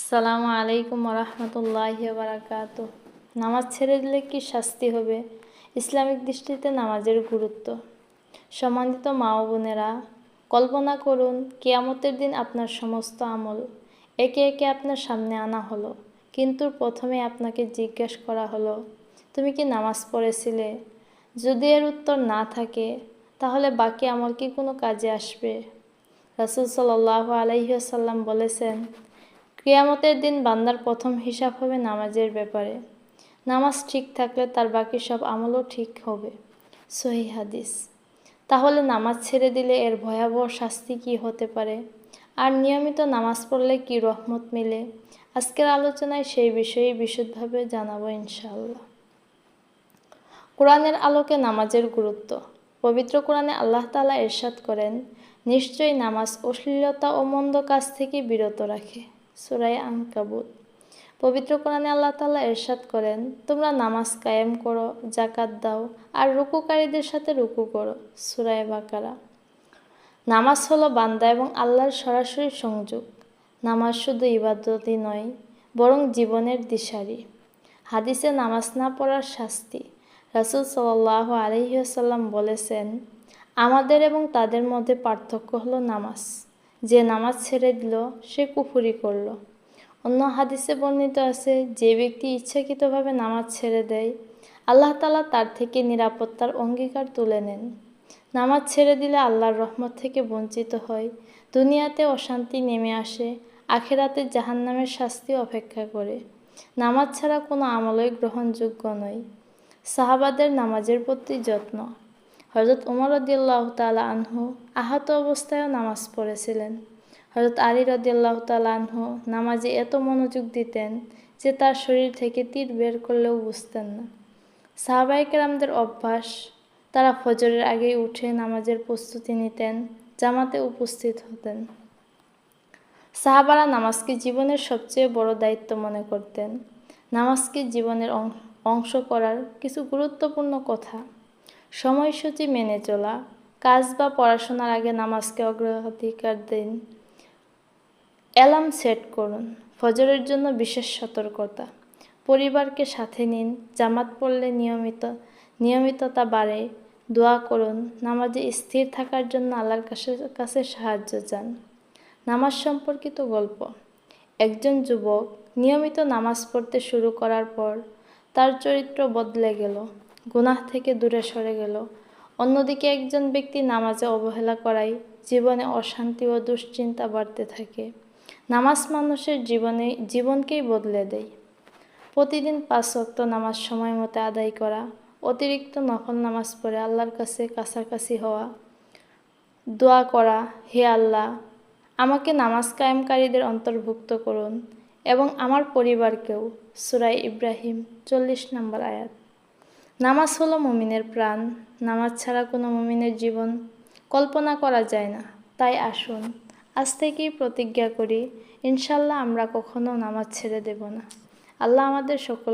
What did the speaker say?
আসসালামু আলাইকুম রহমতুল্লাহ বারাকাত নামাজ ছেড়ে দিলে কি শাস্তি হবে? ইসলামিক দৃষ্টিতে নামাজের গুরুত্ব। সম্মানিত মা ও বোনেরা, কল্পনা করুন, কেয়ামতের দিন আপনার সমস্ত আমল একে একে আপনার সামনে আনা হলো। কিন্তু প্রথমে আপনাকে জিজ্ঞেস করা হলো, তুমি কি নামাজ পড়েছিলে? যদি এর উত্তর না থাকে, তাহলে বাকি আমল কি কোনো কাজে আসবে? রাসুল সাল্লাহ আলহিহাসাল্লাম বলেছেন কিয়ামতের দিন বান্দার প্রথম হিসাব হবে নামাজের ব্যাপারে। নামাজ ঠিক থাকলে তার বাকি সব আমলও ঠিক হবে। সহি হাদিস। তাহলে নামাজ ছেড়ে দিলে এর ভয়াবহ শাস্তি কি হতে পারে? আর নিয়মিত নামাজ পড়লে কি রহমত মিলে? আজকের আলোচনায় সেই বিষয়ে বিশদভাবে জানাব ইনশাআল্লাহ। কোরআনের আলোকে নামাজের গুরুত্ব। পবিত্র কোরআনে আল্লাহ তালা এরশাদ করেন, নিশ্চয়ই নামাজ অশ্লীলতা ও মন্দ কাজ থেকে বিরত রাখে। সুরাই আনকাবুত পবিত্র কোরআনে আল্লাহ তালা এরশাদ করেন, তোমরা নামাজ কায়েম করো জাকাত দাও, আর রুকুকারীদের সাথে রুকু করো। সুরায় বাকারা। নামাজ হলো বান্দা এবং আল্লাহর সরাসরি সংযোগ। নামাজ শুধু ইবাদতই নয়, বরং জীবনের দিশারি। হাদিসে নামাজ না পড়ার শাস্তি। রাসুল সাল্লাহ আলহিহাসাল্লাম বলেছেন, আমাদের এবং তাদের মধ্যে পার্থক্য হলো নামাজ। যে নামাজ ছেড়ে দিল, সে কুফুরি করল। অন্য হাদিসে বর্ণিত আছে, যে ব্যক্তি ইচ্ছাকৃতভাবে নামাজ ছেড়ে দেয়, আল্লাহ তালা তার থেকে নিরাপত্তার অঙ্গীকার তুলে নেন। নামাজ ছেড়ে দিলে আল্লাহর রহমত থেকে বঞ্চিত হয়, দুনিয়াতে অশান্তি নেমে আসে, আখেরাতে জাহান্নামের শাস্তি অপেক্ষা করে। নামাজ ছাড়া কোনো আমলই গ্রহণযোগ্য নয়। সাহাবাদের নামাজের প্রতি যত্ন। হজরত উমর রদিয়াল্লাহ তালা আনহু আহত অবস্থায়ও নামাজ পড়েছিলেন। হজরত আলী রদিয়াল্লাহ তালা আনহু নামাজে এত মনোযোগ দিতেন যে তার শরীর থেকে তীর বের করলেও বুঝতেন না। সাহাবাইকেরামদের অভ্যাস, তারা ফজরের আগেই উঠে নামাজের প্রস্তুতি নিতেন, জামাতে উপস্থিত হতেন। সাহাবারা নামাজকে জীবনের সবচেয়ে বড় দায়িত্ব মনে করতেন। নামাজকে জীবনের অংশ করার কিছু গুরুত্বপূর্ণ কথা সময়সূচি মেনে চলা, কাজ বা পড়াশোনার আগে নামাজকে অগ্রাধিকার দিন, অ্যালার্ম সেট করুন, ফজরের জন্য বিশেষ সতর্কতা, পরিবারকে সাথে নিন, জামাত পড়লে নিয়মিত, নিয়মিততা বাড়ে, দোয়া করুন, নামাজে স্থির থাকার জন্য আল্লাহর কাছে কাছে সাহায্য চান। নামাজ সম্পর্কিত গল্প, একজন যুবক নিয়মিত নামাজ পড়তে শুরু করার পর তার চরিত্র বদলে গেল। গুনাহ থেকে দূরে সরে গেল। অন্যদিকে একজন ব্যক্তি নামাজে অবহেলা করায় জীবনে অশান্তি ও দুশ্চিন্তা বাড়তে থাকে। নামাজ মানুষের জীবনে, জীবনকেই বদলে দেয়। প্রতিদিন পাঁচ ওয়াক্ত নামাজ সময় মতো আদায় করা, অতিরিক্ত নফল নামাজ পড়ে আল্লাহর কাছে কাছাকাছি হওয়া, দোয়া করা, হে আল্লাহ, আমাকে নামাজ কায়েমকারীদের অন্তর্ভুক্ত করুন এবং আমার পরিবারকেও। সুরাই ইব্রাহিম চল্লিশ নম্বর আয়াত। নামাজ হলো মমিনের প্রাণ, নামাজ ছাড়া কোনো মমিনের জীবন কল্পনা করা যায় না। তাই আসুন, আজ থেকেই প্রতিজ্ঞা করি, ইনশাল্লাহ আমরা কখনো নামাজ ছেড়ে দেব না। আল্লাহ আমাদের সকল